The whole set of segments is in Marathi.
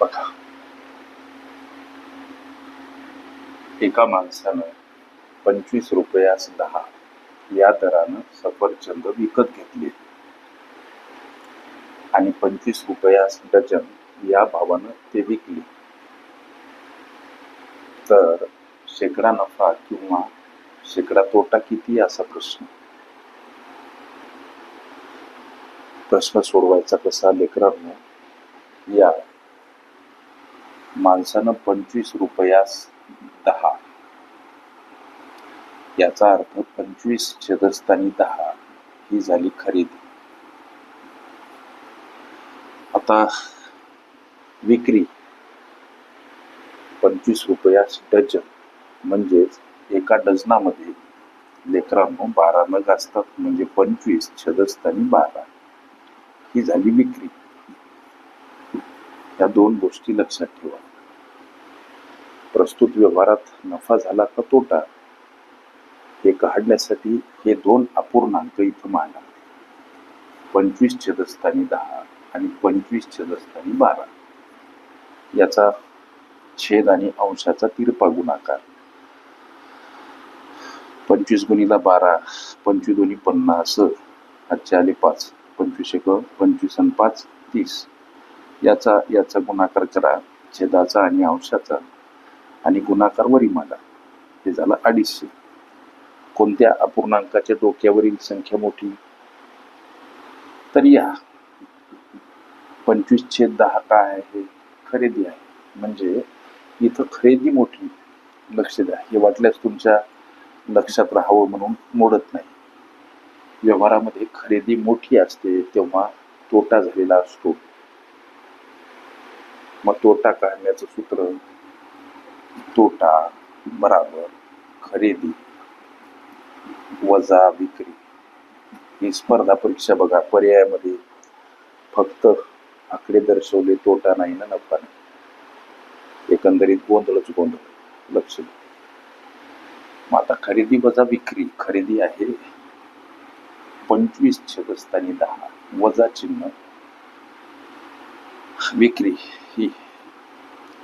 बघा. एका माणसानं पंचवीस रुपयास दहा. या दरानं सफरचंद विकत घेतले. आणि पंचवीस रुपयास डझन या भावानं ते विकले. तर शेकडा नफा किंवा शेकडा तोटा किती असा प्रश्न. प्रश्न सोडवायचा कसा लेकरांनो? या माणसानं पंचवीस रुपयास दहा. याचा अर्थ पंचवीस छेदस्थानी दहा ही झाली खरेदी. आता विक्री. पंचवीस रुपयास डझन. म्हणजेच एका डझनामध्ये लेकरांनो बारा नग असतात म्हणजे पंचवीस छदस्थानी बारा. ही झाली विक्री. या दोन गोष्टी लक्षात ठेवा. प्रस्तुत व्यवहारात नफा झाला का तोटा? हे काढण्यासाठी हे दोन अपूर्णांक इथं मांडा. पंचवीस छेदस्थानी दहा आणि पंचवीस छेदस्थानी बारा. याचा छेद आणि अंशाचा तिरपा गुणाकार. पंचवीस गुणीला बारा पंचवीस दोन्ही पन्नास आजचे आले पाच. पंचवीस एक पंचवीस आणि पाच तीस. याचा याचा गुणाकार करा. छेदाचा आणि अंशाचा. आणि गुणाकार वरी मांडा. हे झालं अडीचशे. कोणत्या अपूर्णांकाच्या डोक्यावरील संख्या मोठी? तर या. पंचवीस छेद दहा काय आहे? खरेदी आहे. म्हणजे इथं खरेदी मोठी. लक्ष द्या. हे वाटल्यास तुमच्या लक्षात राहावं म्हणून मोडत नाही. व्यवहारामध्ये खरेदी मोठी असते तेव्हा तोटा झालेला असतो. मग तोटा काढण्याचं सूत्र तोटा बराबर खरेदी वजा विक्री. ही स्पर्धा परीक्षा बघा पर्यायामध्ये फक्त आकडे दर्शवले तोटा नाही ना नफा नाही. एकंदरीत गोंधळच गोंधळ लक्ष द्या. मग आता खरेदी वजा विक्री खरेदी आहे पंचवीस छदस्थानी दहा वजा चिन्ह. विक्री ही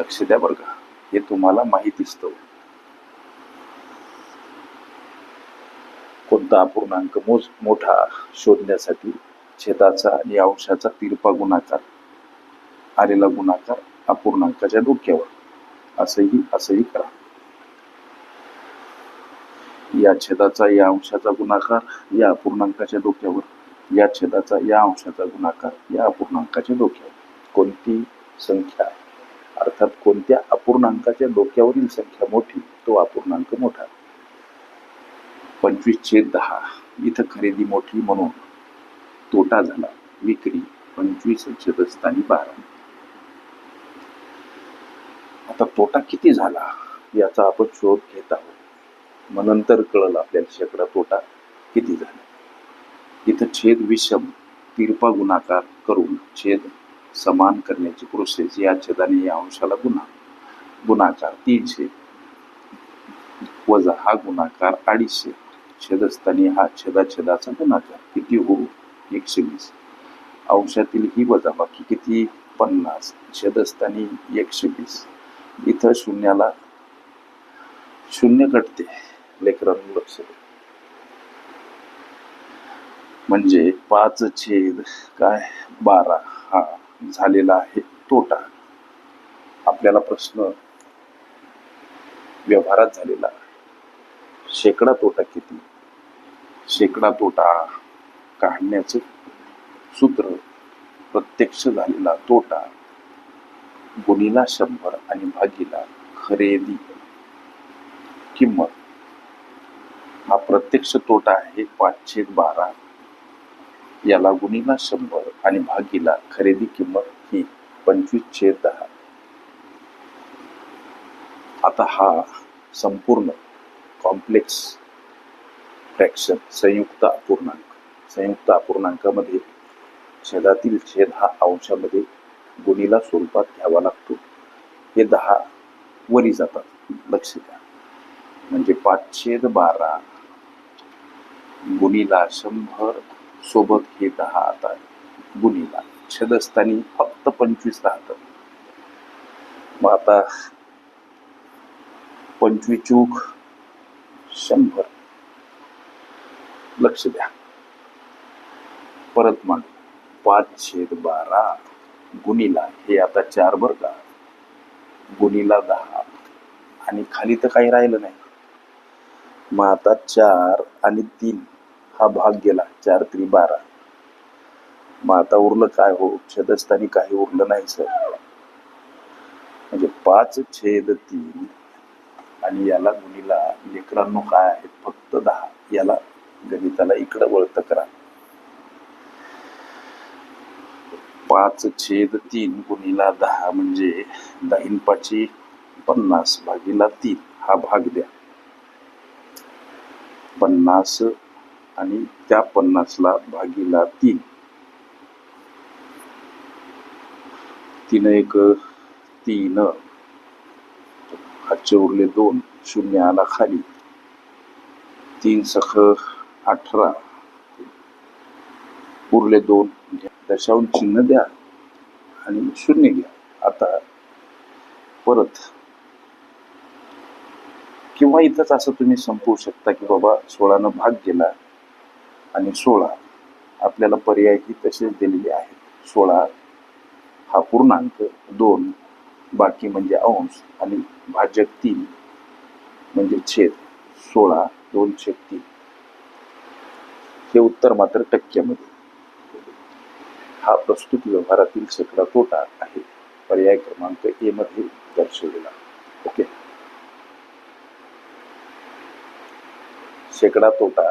लक्ष द्या बरं का. हे तुम्हाला माहीत असतं. कोणता अपूर्णांक मोज मोठा शोधण्यासाठी छेदाचा आणि अंशाचा तिरपा गुणाकार आलेला गुणाकार अपूर्णांकाच्या डोक्यावर. असंही असंही करा. या छेदाचा या अंशाचा गुणाकार या अपूर्णांकाच्या डोक्यावर. या छेदाचा या अंशाचा गुणाकार या अपूर्णांकाच्या डोक्यावर. कोणती संख्या? अर्थात कोणत्या अपूर्णांकाच्या डोक्यावरील संख्या मोठी तो अपूर्णांक मोठा. पंचवीस छेद दहा इथं खरेदी मोठी म्हणून तोटा झाला. विक्री पंचवीस छेदस्थानी बारा. आता तोटा किती झाला याचा आपण शोध घेत आहोत. मग नंतर कळलं आपल्याला शेकडा तोटा किती झाला. इथं छेद विषम तिरपा गुणाकार करून छेद समान करण्याची प्रोसेस या छेदाने या अंशाला गुणा गुणाकार तीनशे वजा हा गुणाकार अडीचशे छेदस्थानी हा छेदाछेदाचा गुणाकार. किती हो? एकशे वीस. अंशातील ही वजा बाकी किती? पन्नास. छेदस्थानी एकशे वीस. इथं शून्याला शून्य कटते लेकरांनी लक्ष द्या. म्हणजे पाच छेद काय? बारा. हा. झालेला आहे तोटा. आपल्याला प्रश्न व्यवहारात झालेला शेकडा तोटा किती? शेकडा तोटा काढण्याचं सूत्र प्रत्यक्ष झालेला तोटा गुणीला शंभर आणि भागीला खरेदी किंमत. हा प्रत्यक्ष तोटा आहे पाचशे बारा. याला गुणीला शंभर आणि भागीला खरेदी किंमत ही पंचवीस छेद दहा. आता हा संपूर्ण कॉम्प्लेक्स फ्रॅक्शन संयुक्त अपूर्णांक संयुक्त अपूर्णांकामध्ये छेदातील छेद हा अंशामध्ये गुणीला स्वरूपात घ्यावा लागतो. हे दहा वरी जातात लक्ष द्या. म्हणजे पाच छेद बारा गुणीला शंभर सोबत हे दहा आता गुणीला छेदस्थानी फक्त पंचवीस राहत. मग आता पंचवीस चूक शंभर. लक्ष द्या. परत मग पाच छेद बारा. गुणीला हे आता चार बर का? गुणीला दहा. आणि खाली तर काही राहिलं नाही. मग आता चार आणि तीन. हा भाग गेला चार त्री बारा. मग आता उरलं काय हो? छेदस्थानी काही उरलं नाही सर. म्हणजे पाच छेद तीन आणि याला गुणीला लेकरांनो काय आहेत फक्त दहा. याला गणिताला इकडं वळत करा. पाच छेद तीन गुणीला दहा म्हणजे दाहीन पाची पन्नास भागीला तीन. हा भाग द्या. पन्नास आणि त्या पन्नासला भागीला तीन. तीन एक तीन. हातचे उरले दोन शून्य आला खाली. तीन सख अठरा. उरले दोन दशावून चिन्ह द्या आणि शून्य घ्या. आता परत. किंवा इथंच असं तुम्ही संपवू शकता की बाबा सोळानं भाग गेला आणि सोळा आपल्याला पर्यायही तसेच दिलेले आहेत. सोळा हा पूर्णांक दोन बाकी म्हणजे अंश आणि भाजक तीन म्हणजे छेद सोळा दोन छेद तीन. हे उत्तर मात्र टक्क्यामध्ये. हा प्रस्तुत व्यवहारातील शेकडा तोटा आहे. पर्याय क्रमांक ए मध्ये दर्शवलेला ओके. शेकडा तोटा